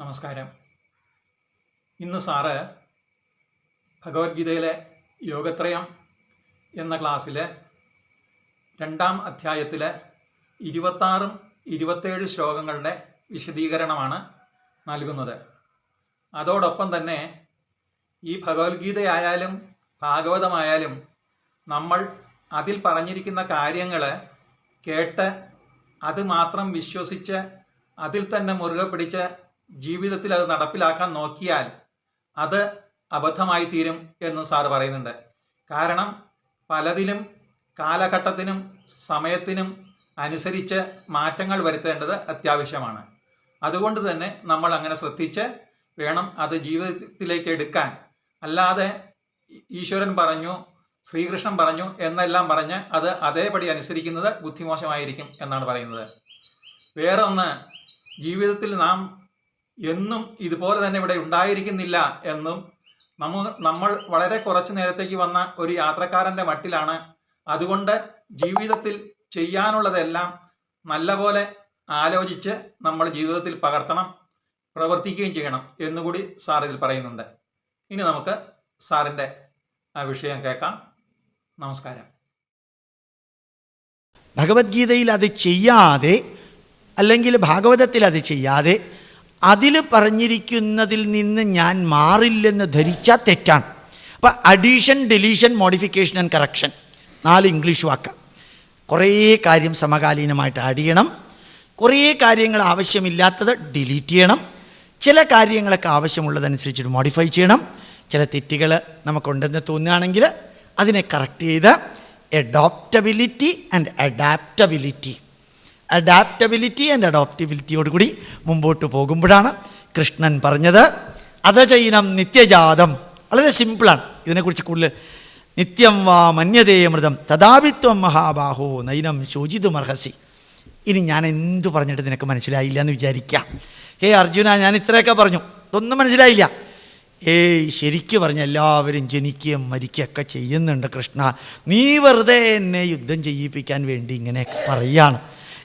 നമസ്കാരം. ഇന്ന് സാറ് ഭഗവത്ഗീതയിലെ യോഗത്രയം എന്ന ക്ലാസ്സിലെ രണ്ടാം അധ്യായത്തിലെ ഇരുപത്താറും ഇരുപത്തേഴ് ശ്ലോകങ്ങളുടെ വിശദീകരണമാണ് നൽകുന്നത്. അതോടൊപ്പം തന്നെ ഈ ഭഗവത്ഗീതയായാലും ഭാഗവതമായാലും നമ്മൾ അതിൽ പറഞ്ഞിരിക്കുന്ന കാര്യങ്ങൾ കേട്ട് അത് മാത്രം വിശ്വസിച്ച് അതിൽ തന്നെ മുറുകെ പിടിച്ച് ജീവിതത്തിൽ അത് നടപ്പിലാക്കാൻ നോക്കിയാൽ അത് അബദ്ധമായി തീരും എന്നും സാറ് പറയുന്നുണ്ട്. കാരണം പലതിലും കാലഘട്ടത്തിനും സമയത്തിനും അനുസരിച്ച് മാറ്റങ്ങൾ വരുത്തേണ്ടത് അത്യാവശ്യമാണ്. അതുകൊണ്ട് തന്നെ നമ്മൾ അങ്ങനെ ശ്രദ്ധിച്ച് വേണം അത് ജീവിതത്തിലേക്ക് എടുക്കാൻ. അല്ലാതെ ഈശ്വരൻ പറഞ്ഞു ശ്രീകൃഷ്ണൻ പറഞ്ഞു എന്നെല്ലാം പറഞ്ഞ് അത് അതേപടി അനുസരിക്കുന്നത് ബുദ്ധിമോശമായിരിക്കും എന്നാണ് പറയുന്നത്. വേറൊന്ന് ജീവിതത്തിൽ നാം എന്നും ഇതുപോലെ തന്നെ ഇവിടെ ഉണ്ടായിരിക്കുന്നില്ല എന്നും നമ്മ നമ്മൾ വളരെ കുറച്ച് നേരത്തേക്ക് വന്ന ഒരു യാത്രക്കാരന്റെ മട്ടിലാണ്. അതുകൊണ്ട് ജീവിതത്തിൽ ചെയ്യാനുള്ളതെല്ലാം നല്ലപോലെ ആലോചിച്ച് നമ്മൾ ജീവിതത്തിൽ പകർത്തണം പ്രവർത്തിക്കുകയും ചെയ്യണം എന്നുകൂടി സാർ ഇതിൽ പറയുന്നുണ്ട്. ഇനി നമുക്ക് സാറിന്റെ വിഷയം കേൾക്കാം. നമസ്കാരം. ഭഗവത്ഗീതയിൽ അത് ചെയ്യാതെ അല്ലെങ്കിൽ ഭാഗവതത്തിൽ അത് ചെയ്യാതെ അതിൽ പറഞ്ഞിരിക്കുന്നതിൽ നിന്ന് ഞാൻ മാറില്ലെന്ന് ധരിച്ചാൽ തെറ്റാണ്. അപ്പം addition deletion modification and correction നാല് ഇംഗ്ലീഷ് വാക്ക്. കുറേ കാര്യം സമകാലീനമായിട്ട് ആഡ് ചെയ്യണം. കുറേ കാര്യങ്ങൾ ആവശ്യമില്ലാത്തത് ഡിലീറ്റ് ചെയ്യണം. ചില കാര്യങ്ങളൊക്കെ ആവശ്യമുള്ളതനുസരിച്ചിട്ട് മോഡിഫൈ ചെയ്യണം. ചില തെറ്റുകൾ നമുക്കുണ്ടെന്ന് തോന്നുകയാണെങ്കിൽ അതിനെ കറക്റ്റ് ചെയ്ത് adoptability and adaptability adaptability and അഡോപ്റ്റബിലിറ്റിയോടുകൂടി മുമ്പോട്ട് പോകുമ്പോഴാണ് കൃഷ്ണൻ പറഞ്ഞത്. അതചൈനം നിത്യജാതം. വളരെ സിമ്പിളാണ് ഇതിനെക്കുറിച്ച് കൂടുതൽ നിത്യം വാ മന്യതേ അമൃതം. തഥാപിത്വം മഹാബാഹോ നൈനം ശോചിതു മർഹസി ഇനി ഞാൻ എന്തു പറഞ്ഞിട്ട് നിനക്ക് മനസ്സിലായില്ല എന്ന് വിചാരിക്കാം. ഹേ അർജുന ഞാൻ ഇത്രയൊക്കെ പറഞ്ഞു. ഇതൊന്നും മനസ്സിലായില്ല. ഏയ് ശരിക്ക് പറഞ്ഞ എല്ലാവരും ജനിക്കുകയും മരിക്കുകയൊക്കെ ചെയ്യുന്നുണ്ട് കൃഷ്ണ. നീ വെറുതെ എന്നെ യുദ്ധം ചെയ്യിപ്പിക്കാൻ വേണ്ടി ഇങ്ങനെയൊക്കെ പറയാണ്.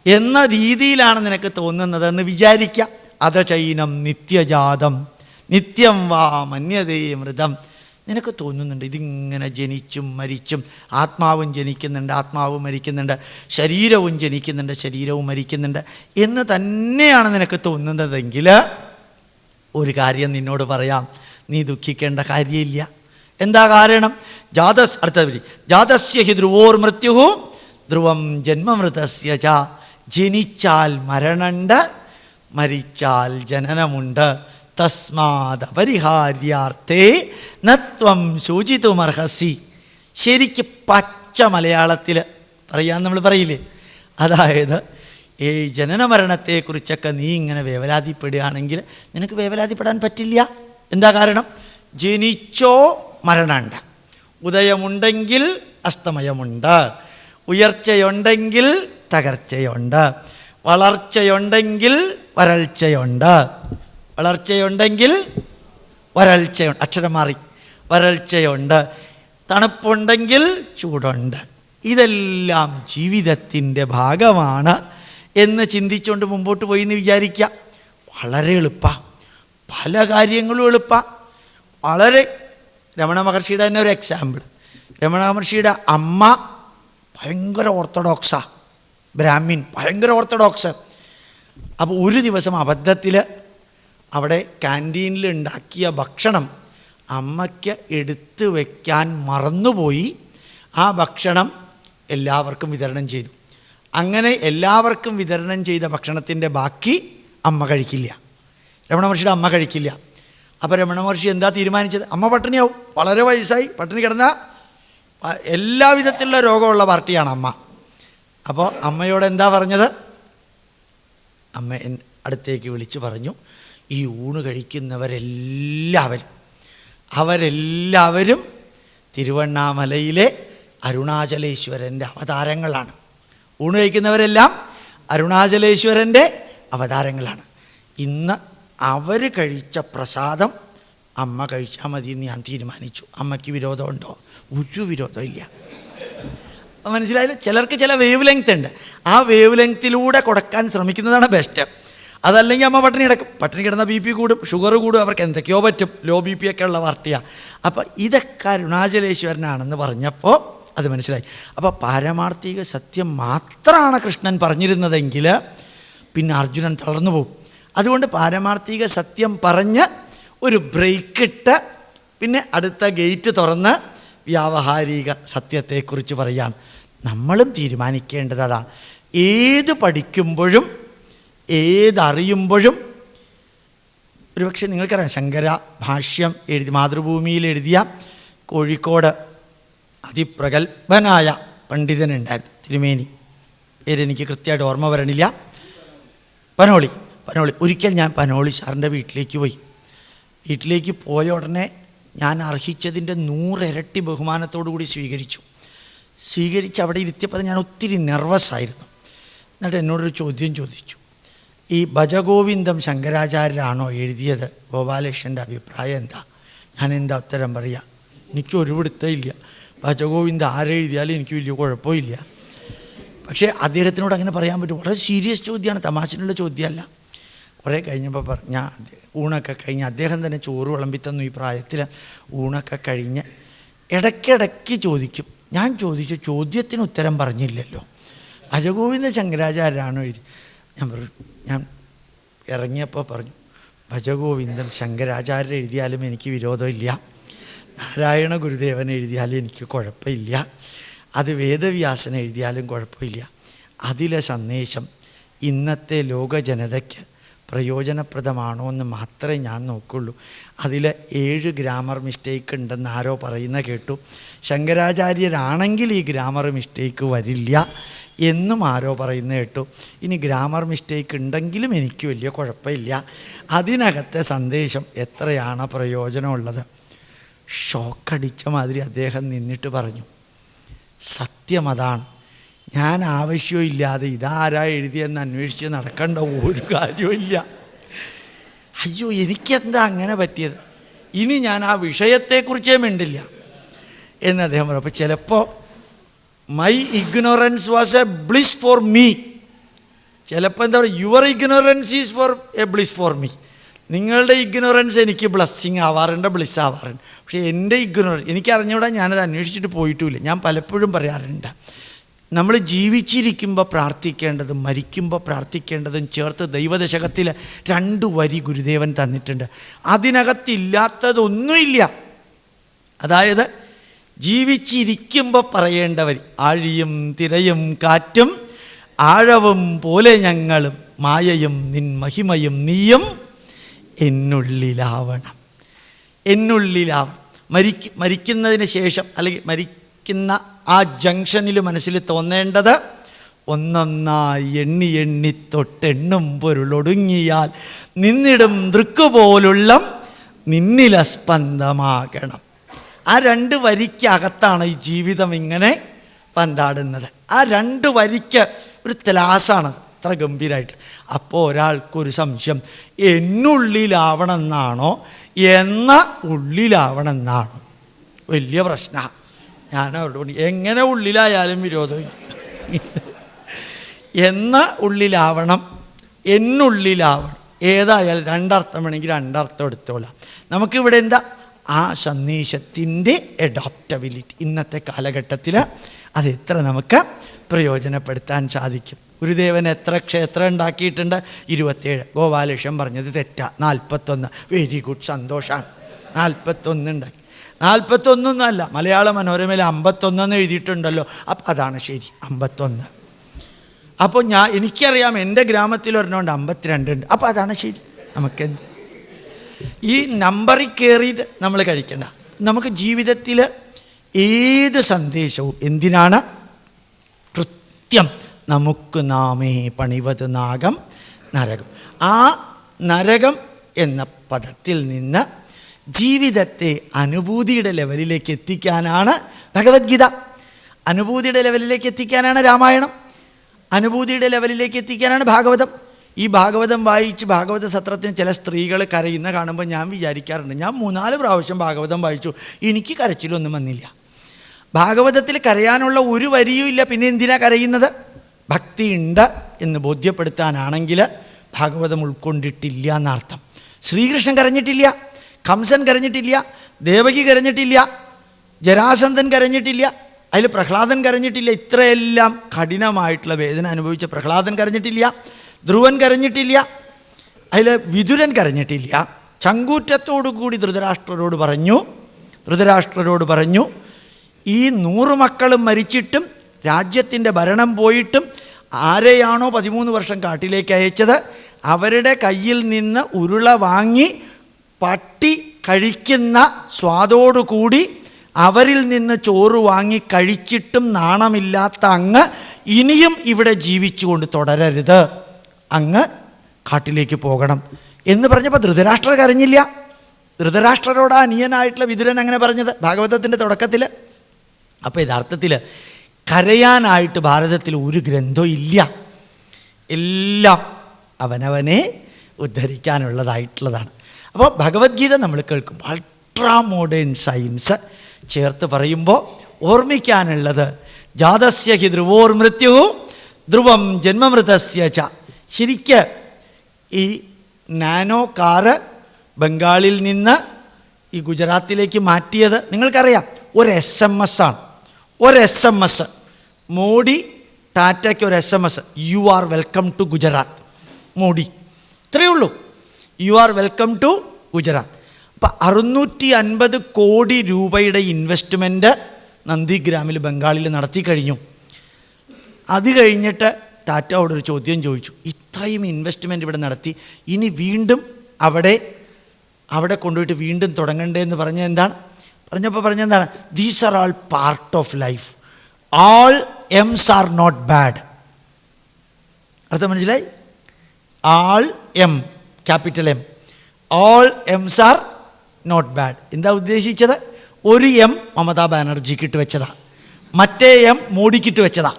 എന്ന രീതിയിലാണ് നിനക്ക് തോന്നുന്നതെന്ന് അത ചൈനം നിത്യജാതം. നിത്യം വാ മന്യതേ മൃതം. നിനക്ക് തോന്നുന്നുണ്ട് ഇതിങ്ങനെ ജനിച്ചും മരിച്ചും. ആത്മാവും ജനിക്കുന്നുണ്ട് ആത്മാവും മരിക്കുന്നുണ്ട്. ശരീരവും ജനിക്കുന്നുണ്ട് ശരീരവും മരിക്കുന്നുണ്ട് എന്ന് തന്നെയാണ് നിനക്ക് തോന്നുന്നതെങ്കിൽ ഒരു കാര്യം നിന്നോട് പറയാം. നീ ദുഃഖിക്കേണ്ട കാര്യമില്ല. എന്താ കാരണം? ജാതസ് അടുത്ത വരി. ജാതസ്യ ഹി ധ്രുവോർ മൃത്യു ധ്രുവം ജന്മമൃതസ്യ ച. ജനിച്ചാൽ മരണമുണ്ട് മരിച്ചാൽ ജനനമുണ്ട്. തസ്മാത് അപരിഹാര്യാർത്ഥേ നത്വം ശോചിതുമർഹസി. ശരിക്ക് പച്ച മലയാളത്തിൽ പറയാൻ നമ്മൾ പറയില്ലേ? അതായത് ഈ ജനന മരണത്തെക്കുറിച്ചൊക്കെ നീ ഇങ്ങനെ വേവലാതിപ്പെടുകയാണെങ്കിൽ നിനക്ക് വേവലാതിപ്പെടാൻ പറ്റില്ല. എന്താ കാരണം? ജനിച്ചോ മരണമുണ്ട് ഉദയമുണ്ടെങ്കിൽ അസ്തമയമുണ്ട്. ഉയർച്ചയുണ്ടെങ്കിൽ തകർച്ചയുണ്ട്. വളർച്ചയുണ്ടെങ്കിൽ വരൾച്ചയുണ്ട്. വളർച്ചയുണ്ടെങ്കിൽ വരൾച്ചയുണ്ട്. അക്ഷരം മാറി വരൾച്ചയുണ്ട്. തണുപ്പുണ്ടെങ്കിൽ ചൂടുണ്ട്. ഇതെല്ലാം ജീവിതത്തിന്റെ ഭാഗമാണ് എന്ന് ചിന്തിച്ചുകൊണ്ട് മുമ്പോട്ട് പോയി എന്ന് വിചാരിക്കുക. വളരെ എളുപ്പമാണ് പല കാര്യങ്ങളും എളുപ്പമാണ് വളരെ രമണ മഹർഷിയുടെ തന്നെ ഒരു എക്സാമ്പിൾ രമണ മഹർഷിയുടെ അമ്മ ഭയങ്കര ഓർത്തഡോക്സാ ബ്രാഹ്മിൻ ഭയങ്കര ഓർത്തഡോക്സ്. അപ്പോൾ ഒരു ദിവസം അബദ്ധത്തിൽ അവിടെ ക്യാന്റീനിൽ ഉണ്ടാക്കിയ ഭക്ഷണം അമ്മയ്ക്ക് എടുത്തു വയ്ക്കാൻ മറന്നുപോയി. ആ ഭക്ഷണം എല്ലാവർക്കും വിതരണം ചെയ്തു. അങ്ങനെ എല്ലാവർക്കും വിതരണം ചെയ്ത ഭക്ഷണത്തിന്റെ ബാക്കി അമ്മ കഴിക്കില്ല. രമണ മഹർഷിയുടെ അമ്മ കഴിക്കില്ല. അപ്പോൾ രമണ മഹർഷി എന്താ തീരുമാനിച്ചത്? അമ്മ പട്ടിണിയാവും. വളരെ വയസ്സായി. പട്ടിണി കിടന്ന എല്ലാവിധത്തിലുള്ള രോഗമുള്ള പാർട്ടിയാണ് അമ്മ. അപ്പോൾ അമ്മയോട് എന്താ പറഞ്ഞത്? അമ്മ അടുത്തേക്ക് വിളിച്ചു പറഞ്ഞു ഈ ഊണ് കഴിക്കുന്നവരെല്ലാവരും അവരെല്ലാവരും തിരുവണ്ണാമലയിലെ അരുണാചലേശ്വരന്റെ അവതാരങ്ങളാണ്. ഊണ് കഴിക്കുന്നവരെല്ലാം അരുണാചലേശ്വരന്റെ അവതാരങ്ങളാണ്. ഇന്ന് അവർ കഴിച്ച പ്രസാദം അമ്മ കഴിച്ചാൽ മതി എന്ന് ഞാൻ തീരുമാനിച്ചു. അമ്മയ്ക്ക് വിരോധമുണ്ടോ? ഒരു വിരോധമില്ല മനസ്സിലായില്ല? ചിലർക്ക് ചില വേവ് ലെങ്ത് ഉണ്ട്. ആ വേവ് ലെങ്ത്തിലൂടെ കൊടുക്കാൻ ശ്രമിക്കുന്നതാണ് ബെസ്റ്റ് അതല്ലെങ്കിൽ അമ്മ പട്ടിണി കിടക്കും. പട്ടിണി കിടന്ന ബി പി കൂടും ഷുഗർ കൂടും അവർക്ക് എന്തൊക്കെയോ പറ്റും. ലോ ബി പി ഒക്കെ ഉള്ള പാർട്ടിയാണ് അപ്പോൾ ഇതൊക്കെ അരുണാചലേശ്വരനാണെന്ന് പറഞ്ഞപ്പോൾ അത് മനസ്സിലായി. അപ്പോൾ പാരമാർത്ഥിക സത്യം മാത്രമാണ് കൃഷ്ണൻ പറഞ്ഞിരുന്നതെങ്കിൽ പിന്നെ അർജുനൻ തളർന്നു പോകും അതുകൊണ്ട് പാരമാർത്ഥിക സത്യം പറഞ്ഞ് ഒരു ബ്രേക്കിട്ട് പിന്നെ അടുത്ത ഗേറ്റ് തുറന്ന് വ്യാവഹാരിക സത്യത്തെക്കുറിച്ച് പറയാം നമ്മളും തീരുമാനിക്കേണ്ടത് അതാണ് ഏത് പഠിക്കുമ്പോഴും ഏതറിയുമ്പോഴും ഒരുപക്ഷെ നിങ്ങൾക്കറിയാം ശങ്കര ഭാഷ്യം എഴുതി മാതൃഭൂമിയിൽ എഴുതിയ കോഴിക്കോട് അതിപ്രഗത്ഭനായ പണ്ഡിതനുണ്ടായിരുന്നു തിരുമേനി. പേരെനിക്ക് കൃത്യമായിട്ട് ഓർമ്മ വരണില്ല. പനോളി പനോളി. ഒരിക്കൽ ഞാൻ പനോളി സാറിന്റെ വീട്ടിലേക്ക് പോയി. വീട്ടിലേക്ക് പോയ ഉടനെ ഞാൻ അർഹിച്ചതിന്റെ നൂറിരട്ടി ബഹുമാനത്തോടു കൂടി സ്വീകരിച്ചു. സ്വീകരിച്ച് അവിടെ ഇരുത്തിയപ്പോൾ ഞാൻ ഒത്തിരി നെർവസായിരുന്നു എന്നിട്ട് എന്നോടൊരു ചോദ്യം ചോദിച്ചു. ഈ ഭജഗോവിന്ദം ശങ്കരാചാര്യരാണോ എഴുതിയത്? ഗോപാലകൃഷ്ണന്റെ അഭിപ്രായം എന്താ? ഞാൻ എന്താ ഉത്തരം പറയുക എനിക്ക് ഇല്ല. പിടുത്തമില്ല ഭജഗോവിന്ദ ആരെഴുതിയാലും എനിക്ക് വലിയ കുഴപ്പമില്ല. പക്ഷേ അദ്ദേഹത്തിനോട് അങ്ങനെ പറയാൻ പറ്റും. വളരെ സീരിയസ് ചോദ്യമാണ്. തമാശനുള്ള ചോദ്യമല്ല. കുറേ കഴിഞ്ഞപ്പോൾ പറഞ്ഞ ഊണൊക്കെ കഴിഞ്ഞ് അദ്ദേഹം തന്നെ ചോറ് വിളമ്പിത്തന്നു ഈ പ്രായത്തിൽ. ഊണൊക്കെ കഴിഞ്ഞ് ഇടയ്ക്കിടയ്ക്ക് ചോദിക്കും. ഞാൻ ചോദിച്ചു ചോദ്യത്തിന് ഉത്തരം പറഞ്ഞില്ലല്ലോ. ഭജഗോവിന്ദ ശങ്കരാചാര്യാണ് എഴുതി ഞാൻ പറഞ്ഞു ഞാൻ ഇറങ്ങിയപ്പോൾ പറഞ്ഞു ഭജഗോവിന്ദം ശങ്കരാചാര്യർ എഴുതിയാലും എനിക്ക് വിരോധമില്ല. നാരായണ ഗുരുദേവൻ എഴുതിയാലും എനിക്ക് കുഴപ്പമില്ല. അത് വേദവ്യാസൻ എഴുതിയാലും കുഴപ്പമില്ല. അതിലെ സന്ദേശം ഇന്നത്തെ ലോക ജനതയ്ക്ക് പ്രയോജനപ്രദമാണോ എന്ന് മാത്രമേ ഞാൻ നോക്കുള്ളൂ. അതിൽ ഏഴ് ഗ്രാമർ മിസ്റ്റേക്ക് ഉണ്ടെന്ന് ആരോ പറയുന്ന കേട്ടു. ശങ്കരാചാര്യരാണെങ്കിൽ ഈ ഗ്രാമർ മിസ്റ്റേക്ക് വരില്ല എന്നും ആരോ പറയുന്ന കേട്ടു. ഇനി ഗ്രാമർ മിസ്റ്റേക്ക് ഉണ്ടെങ്കിലും എനിക്ക് വലിയ കുഴപ്പമില്ല. അതിനകത്തെ സന്ദേശം എത്രയാണ് പ്രയോജനമുള്ളത്? ഷോക്കടിച്ച മാതിരി അദ്ദേഹം നിന്നിട്ട് പറഞ്ഞു. സത്യം അതാണ്. ഞാൻ ആവശ്യമില്ലാതെ ഇതാരാ എഴുതിയെന്ന് അന്വേഷിച്ച് നടക്കേണ്ട ഒരു കാര്യമില്ല അയ്യോ എനിക്കെന്താ അങ്ങനെ പറ്റിയത്? ഇനി ഞാൻ ആ വിഷയത്തെക്കുറിച്ചേ മിണ്ടില്ല. എന്ന് അദ്ദേഹം പറഞ്ഞു. അപ്പോൾ ചിലപ്പോൾ my ignorance was a bliss for me ചിലപ്പോൾ എന്താ പറയുക your ignorance is for a bliss for me നിങ്ങളുടെ ഇഗ്നോറൻസ് എനിക്ക് ബ്ലസ്സിങ് ആവാറുണ്ട് ബ്ലിസ് ആവാറുണ്ട്. പക്ഷേ എന്റെ ഇഗ്നോറൻസ് എനിക്ക് ഞാനത് അന്വേഷിച്ചിട്ട് പോയിട്ടുമില്ല ഞാൻ പലപ്പോഴും പറയാറുണ്ട്. നമ്മൾ ജീവിച്ചിരിക്കുമ്പോൾ പ്രാർത്ഥിക്കേണ്ടതും മരിക്കുമ്പോൾ പ്രാർത്ഥിക്കേണ്ടതും ചേർത്ത് ദൈവദശകത്തിൽ രണ്ട് വരി ഗുരുദേവൻ തന്നിട്ടുണ്ട്. അതിനകത്തില്ലാത്തതൊന്നുമില്ല. അതായത് ജീവിച്ചിരിക്കുമ്പോൾ പറയേണ്ട വരി ആഴിയും തിരയും കാറ്റും ആഴവും പോലെ ഞങ്ങളും മായയും നിൻ മഹിമയും നീയും എന്നുള്ളിലാവണം. എന്നുള്ളിലാവണം. മരിക്ക മരിക്കുന്നതിന് ശേഷം അല്ലെങ്കിൽ മരിക്കുന്ന ആ ജംഗ്ഷനിൽ മനസ്സിൽ തോന്നേണ്ടത് ഒന്നൊന്നായി എണ്ണി എണ്ണി തൊട്ടെണ്ണും പൊരുളൊടുങ്ങിയാൽ നിന്നിടും ദൃക്കുപോലുള്ള നിന്നിലസ്പന്ദമാകണം ആ രണ്ട് വരിക്കകത്താണ് ഈ ജീവിതം ഇങ്ങനെ പന്താടുന്നത്. ആ രണ്ട് വരിക്ക് ഒരു തലാസാണ് അത്ര ഗംഭീരമായിട്ട് അപ്പോൾ ഒരാൾക്കൊരു സംശയം എന്നുള്ളിലാവണമെന്നാണോ? എന്ന ഉള്ളിലാവണമെന്നാണോ? വലിയ പ്രശ്നമാണ് ഞാൻ അവരോട് പറഞ്ഞു എങ്ങനെ ഉള്ളിലായാലും വിരോധമില്ല. എന്ന ഉള്ളിലാവണം എന്നുള്ളിലാവണം. ഏതായാലും രണ്ടർത്ഥം വേണമെങ്കിൽ രണ്ടർത്ഥം എടുത്തോളാം. നമുക്കിവിടെ എന്താ? ആ സന്ദേശത്തിന്റെ അഡോപ്റ്റബിലിറ്റി ഇന്നത്തെ കാലഘട്ടത്തിൽ അത് എത്ര നമുക്ക് പ്രയോജനപ്പെടുത്താൻ സാധിക്കും. ഗുരുദേവൻ എത്ര ക്ഷേത്രം ഉണ്ടാക്കിയിട്ടുണ്ട്? ഇരുപത്തേഴ് ഗോപാലകൃഷ്ണൻ പറഞ്ഞത് തെറ്റാ. നാൽപ്പത്തൊന്ന്. വെരി ഗുഡ് സന്തോഷമാണ് നാൽപ്പത്തൊന്ന് ഉണ്ടാക്കി. നാൽപ്പത്തൊന്നൊന്നല്ല മലയാള മനോരമയിൽ അമ്പത്തൊന്നെന്ന് എഴുതിയിട്ടുണ്ടല്ലോ. അപ്പം അതാണ് ശരി അമ്പത്തൊന്ന്. അപ്പോൾ ഞാൻ എനിക്കറിയാം എന്റെ ഗ്രാമത്തിൽ ഒരെണ്ണമുണ്ട് അമ്പത്തിരണ്ടുണ്ട് അപ്പോൾ അതാണ് ശരി നമുക്കെന്ത്? ഈ നമ്പറിൽ കയറിയിട്ട് നമ്മൾ കഴിക്കണ്ട. നമുക്ക് ജീവിതത്തിൽ ഏത് സന്ദേശവും എന്തിനാണ്? കൃത്യം നമുക്ക് നാമേ പണിവത് നാഗം നരകം. ആ നരകം എന്ന പദത്തിൽ നിന്ന് ജീവിതത്തെ അനുഭൂതിയുടെ ലെവലിലേക്ക് എത്തിക്കാനാണ് ഭഗവത്ഗീത. അനുഭൂതിയുടെ ലെവലിലേക്ക് എത്തിക്കാനാണ് രാമായണം. അനുഭൂതിയുടെ ലെവലിലേക്ക് എത്തിക്കാനാണ് ഭാഗവതം. ഈ ഭാഗവതം വായിച്ച് ഭാഗവത സത്രത്തിന് ചില സ്ത്രീകൾ കരയുന്ന കാണുമ്പോൾ ഞാൻ വിചാരിക്കാറുണ്ട് ഞാൻ മൂന്നാൽ പ്രാവശ്യം ഭാഗവതം വായിച്ചു എനിക്ക് കരച്ചിലൊന്നും വന്നില്ല. ഭാഗവതത്തിൽ കരയാനുള്ള ഒരു വരിയും ഇല്ല പിന്നെ എന്തിനാ കരയുന്നത്? ഭക്തി ഉണ്ട് എന്ന് ബോധ്യപ്പെടുത്താനാണെങ്കിൽ ഭാഗവതം ഉൾക്കൊണ്ടിട്ടില്ല എന്നർത്ഥം. ശ്രീകൃഷ്ണൻ കരഞ്ഞിട്ടില്ല. കംസൻ കരഞ്ഞിട്ടില്ല ദേവകി കരഞ്ഞിട്ടില്ല ജരാസന്ധൻ കരഞ്ഞിട്ടില്ല അതിൽ പ്രഹ്ലാദൻ കരഞ്ഞിട്ടില്ല. ഇത്രയെല്ലാം കഠിനമായിട്ടുള്ള വേദന അനുഭവിച്ച പ്രഹ്ലാദൻ കരഞ്ഞിട്ടില്ല ധ്രുവൻ കരഞ്ഞിട്ടില്ല അതിൽ വിതുരൻ കരഞ്ഞിട്ടില്ല. ചങ്കൂറ്റത്തോടു കൂടി ധൃതരാഷ്ട്രരോട് പറഞ്ഞു ധൃതരാഷ്ട്രരോട് പറഞ്ഞു ഈ നൂറ് മക്കളും മരിച്ചിട്ടും രാജ്യത്തിന്റെ ഭരണം പോയിട്ടും ആരെയാണോ പതിമൂന്ന് വർഷം കാട്ടിലേക്ക് അയച്ചത് അവരുടെ കയ്യിൽ നിന്ന് ഉരുള വാങ്ങി പട്ടി കഴിക്കുന്ന സ്വാദോടുകൂടി അവരിൽ നിന്ന് ചോറ് വാങ്ങി കഴിച്ചിട്ടും നാണമില്ലാത്ത അങ്ങ് ഇനിയും ഇവിടെ ജീവിച്ചുകൊണ്ട് തുടരരുത്. അങ്ങ് കാട്ടിലേക്ക് പോകണം. എന്ന് പറഞ്ഞപ്പോൾ ധൃതരാഷ്ട്ര കരഞ്ഞില്ല. ധൃതരാഷ്ട്രരോട് അനിയനായിട്ടുള്ള വിതുരൻ അങ്ങനെ പറഞ്ഞത് ഭാഗവതത്തിന്റെ തുടക്കത്തിൽ അപ്പോൾ യഥാർത്ഥത്തിൽ കരയാനായിട്ട് ഭാരതത്തിൽ ഒരു ഗ്രന്ഥവും ഇല്ല. എല്ലാം അവനവനെ ഉദ്ധരിക്കാനുള്ളതായിട്ടുള്ളതാണ്. അപ്പോൾ ഭഗവത്ഗീത നമ്മൾ കേൾക്കും. അൾട്രാ മോഡേൺ സയൻസ് ചേർത്ത് പറയുമ്പോൾ ഓർമ്മിക്കാനുള്ളത് ജാതസ്യ ഹി ധ്രുവോർ മൃത്യു ധ്രുവം ജന്മമൃതസ്യ ച. ശരിക്ക് ഈ നാനോ കാറ് ബംഗാളിൽ നിന്ന് ഈ ഗുജറാത്തിലേക്ക് മാറ്റിയത് നിങ്ങൾക്കറിയാം. ഒരു എസ് എം എസ് ആണ്. ഒരു എസ് എം എസ് മോഡി ടാറ്റയ്ക്ക് ഒരു S M S you are welcome to Gujarat Modi. ഇത്രയേ ഉള്ളൂ. You are welcome to Gujarat അപ്പം അറുന്നൂറ്റി അൻപത് കോടി രൂപയുടെ ഇൻവെസ്റ്റ്മെന്റ് നന്ദിഗ്രാമിൽ ബംഗാളിൽ നടത്തി കഴിഞ്ഞു. അത് കഴിഞ്ഞിട്ട് ടാറ്റയോട് ഒരു ചോദ്യം ചോദിച്ചു. ഇത്രയും ഇൻവെസ്റ്റ്മെന്റ് ഇവിടെ നടത്തി. ഇനി വീണ്ടും അവിടെ അവിടെ കൊണ്ടുപോയിട്ട് വീണ്ടും തുടങ്ങണ്ടേ എന്ന് എന്താണ്? പറഞ്ഞപ്പോൾ പറഞ്ഞെന്താണ് these are all part of life all Ms are not bad അർത്ഥം മനസ്സിലായി? All M capital M. All Ms are not bad എന്താ ഉദ്ദേശിച്ചത്? ഒരു എം മമതാ ബാനർജിക്ക് ഇട്ട് വെച്ചതാ. മറ്റേ എം മോഡിക്കിട്ട് വെച്ചതാ.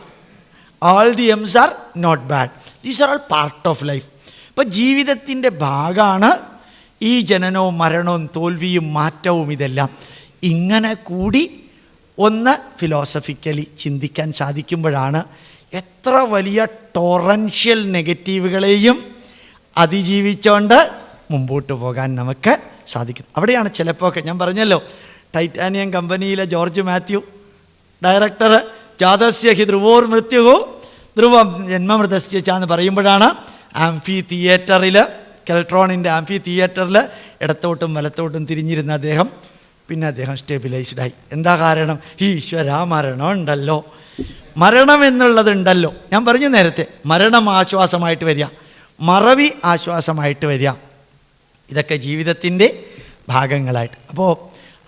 All the Ms are not bad these are all part of life ഇപ്പം ജീവിതത്തിന്റെ ഭാഗമാണ് ഈ ജനനവും മരണവും തോൽവിയും മാറ്റവും ഇതെല്ലാം. ഇങ്ങനെ കൂടി ഒന്ന് ഫിലോസഫിക്കലി ചിന്തിക്കാൻ സാധിക്കുമ്പോഴാണ് എത്ര വലിയ ടോറൻഷ്യൽ നെഗറ്റീവുകളെയും അതിജീവിച്ചുകൊണ്ട് മുമ്പോട്ട് പോകാൻ നമുക്ക് സാധിക്കും. അവിടെയാണ് ചിലപ്പോൾ ഒക്കെ ഞാൻ പറഞ്ഞല്ലോ ടൈറ്റാനിയം കമ്പനിയിലെ ജോർജ് മാത്യു ഡയറക്ടർ ജാതസ്യ ഹി ധ്രുവോർ മൃത്യുവോ ധ്രുവം ജന്മമൃതസ്യച്ചാന്ന് പറയുമ്പോഴാണ് ആംഫി തിയേറ്ററിൽ കെൽട്രോണിന്റെ ആംഫി തിയേറ്ററിൽ ഇടത്തോട്ടും വലത്തോട്ടും തിരിഞ്ഞിരുന്ന അദ്ദേഹം പിന്നെ അദ്ദേഹം സ്റ്റെബിലൈസ്ഡായി എന്താ കാരണം? ഈശ്വര മരണം ഉണ്ടല്ലോ മരണം എന്നുള്ളതുണ്ടല്ലോ. ഞാൻ പറഞ്ഞു നേരത്തെ മരണം ആശ്വാസമായിട്ട് വരിക. മറവി ആശ്വാസമായിട്ട് വരിക. ഇതൊക്കെ ജീവിതത്തിന്റെ ഭാഗങ്ങളായിട്ട്. അപ്പോൾ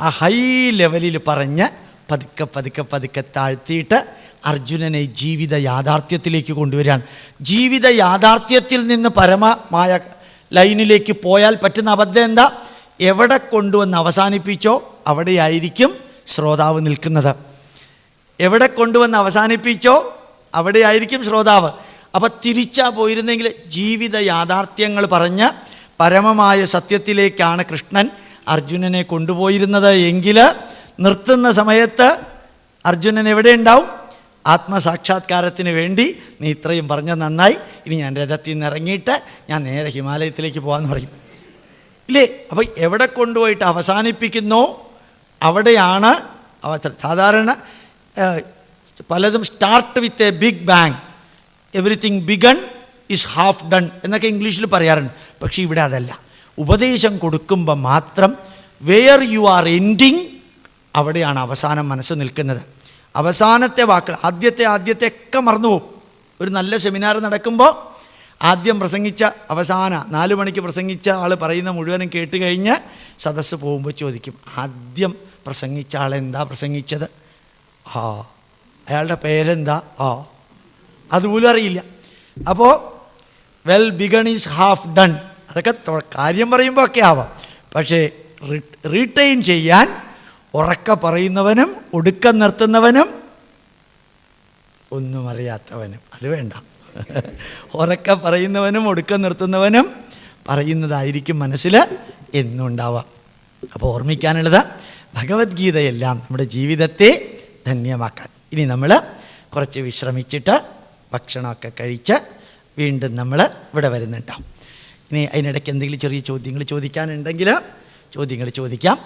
ആ ഹൈ ലെവലിൽ പറഞ്ഞ് പതുക്കെ പതുക്കെ പതുക്കെ താഴ്ത്തിയിട്ട് അർജുനനെ ജീവിത യാഥാർത്ഥ്യത്തിലേക്ക് കൊണ്ടുവരികയാണ്. ജീവിത യാഥാർത്ഥ്യത്തിൽ നിന്ന് പരമമായ ലൈനിലേക്ക് പോയാൽ പറ്റുന്ന അബദ്ധം എന്താ? എവിടെ കൊണ്ടുവന്ന് അവസാനിപ്പിച്ചോ അവിടെയായിരിക്കും ശ്രോതാവ് നിൽക്കുന്നത്. എവിടെ കൊണ്ടുവന്ന് അവസാനിപ്പിച്ചോ അവിടെയായിരിക്കും ശ്രോതാവ്. അപ്പം തിരിച്ചാ പോയിരുന്നെങ്കിൽ ജീവിത യാഥാർത്ഥ്യങ്ങൾ പറഞ്ഞ് പരമമായ സത്യത്തിലേക്കാണ് കൃഷ്ണൻ അർജുനനെ കൊണ്ടുപോയിരുന്നത് എങ്കിൽ നിർത്തുന്ന സമയത്ത് അർജുനൻ എവിടെ ഉണ്ടാവും? ആത്മസാക്ഷാത്കാരത്തിന് വേണ്ടി നീ ഇത്രയും പറഞ്ഞ നന്നായി. ഇനി ഞാൻ രഥത്തിൽ നിന്ന് ഇറങ്ങിയിട്ട് ഞാൻ നേരെ ഹിമാലയത്തിലേക്ക് പോകാമെന്ന് പറയും. ഇല്ലേ? അപ്പോൾ എവിടെ കൊണ്ടുപോയിട്ട് അവസാനിപ്പിക്കുന്നോ? അവിടെയാണ് സാധാരണ പലതും start with a big bang everything begun is half done എന്നൊക്കെ ഇംഗ്ലീഷിൽ പറയാറുണ്ട്. പക്ഷേ ഇവിടെ അതല്ല. ഉപദേശം കൊടുക്കുമ്പോൾ മാത്രം വെയർ യു ആർ എൻഡിങ് അവിടെയാണ് അവസാനം മനസ്സ് നിൽക്കുന്നത്. അവസാനത്തെ വാക്കുകൾ ആദ്യത്തെ ആദ്യത്തെ ഒക്കെ മറന്നുപോകും ഒരു നല്ല സെമിനാർ നടക്കുമ്പോൾ ആദ്യം പ്രസംഗിച്ച അവസാന നാല് മണിക്ക് പ്രസംഗിച്ച ആൾ പറയുന്ന മുഴുവനും കേട്ട് കഴിഞ്ഞ് സദസ്സ് പോകുമ്പോൾ ചോദിക്കും ആദ്യം പ്രസംഗിച്ച ആളെന്താ പ്രസംഗിച്ചത്? ആ. അയാളുടെ പേരെന്താ? ആ. അതുപോലും അറിയില്ല. അപ്പോൾ well begun is half done അതൊക്കെ കാര്യം പറയുമ്പോൾ ഒക്കെ ആവാം. പക്ഷേ റീറ്റെയിൻ ചെയ്യാൻ ഉറക്ക പറയുന്നവനും ഒടുക്കം നിർത്തുന്നവനും ഒന്നും അറിയാത്തവനും. അത് വേണ്ട. ഉറക്ക പറയുന്നവനും ഒടുക്കം നിർത്തുന്നവനും പറയുന്നതായിരിക്കും മനസ്സിൽ എന്നും ഉണ്ടാവാം അപ്പോൾ ഓർമ്മിക്കാനുള്ളത് ഭഗവത്ഗീതയെല്ലാം നമ്മുടെ ജീവിതത്തെ ധന്യമാക്കാൻ. ഇനി നമ്മൾ കുറച്ച് വിശ്രമിച്ചിട്ട് ഭക്ഷണമൊക്കെ കഴിച്ച് വീണ്ടും നമ്മൾ ഇവിടെ വരുന്നുണ്ടാവും ഇനി അതിനിടയ്ക്ക് എന്തെങ്കിലും ചെറിയ ചോദ്യങ്ങൾ ചോദിക്കാനുണ്ടെങ്കിൽ ചോദ്യങ്ങൾ ചോദിക്കാം.